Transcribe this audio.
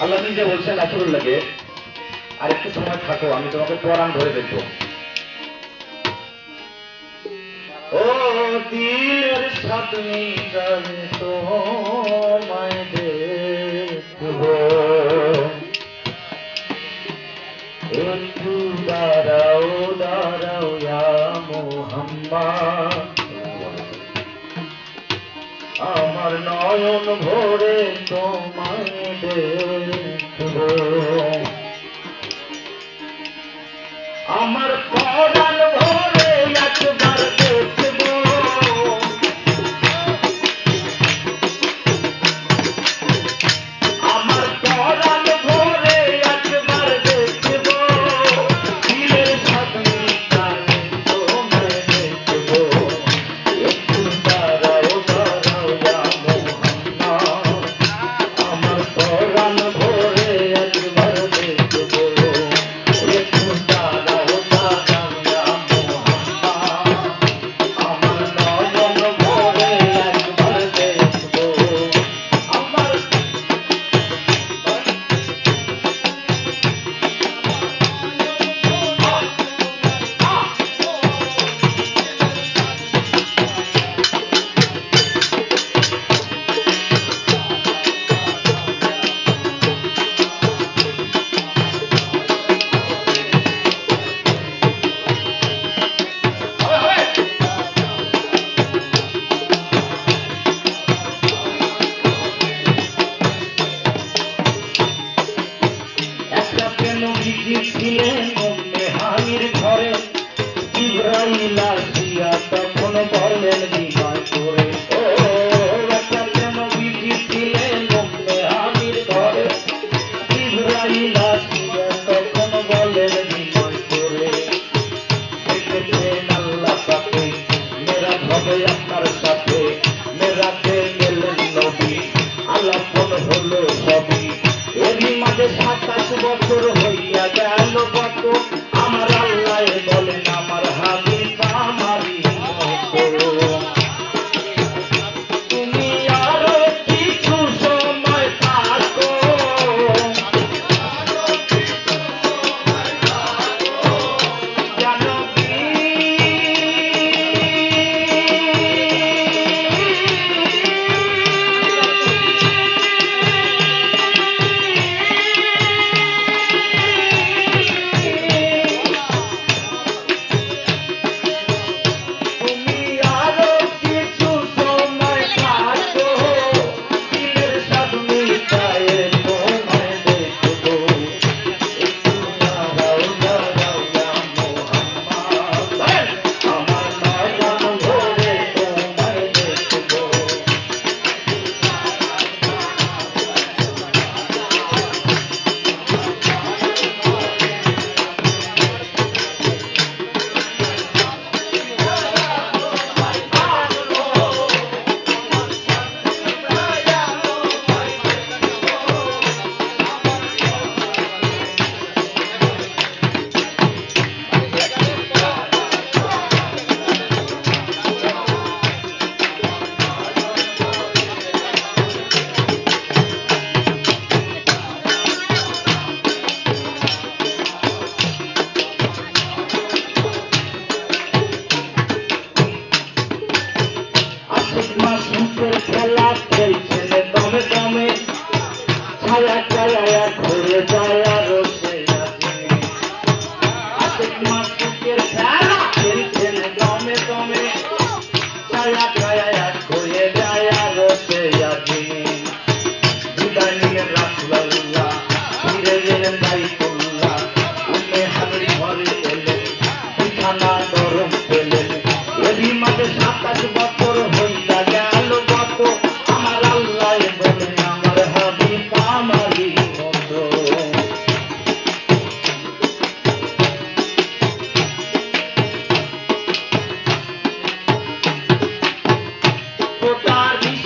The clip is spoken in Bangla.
আল্লাহ নিজে বলছেন আসরুল্লাহকে আর একটু সময় থাকো আমি তোমাকে পরাণ ধরে দেখব। ও দিলের সাথে তোমায় দেখব। আমার নয়ন ভরে তোমায় আমার nosso motor মাসুকের খেলা খেলছে দমে দমে। ছায়া ছায়া ঘুরে যায় আরও মাসুকের খেলা খেলছে দমে দমে। ছায়া Sarvi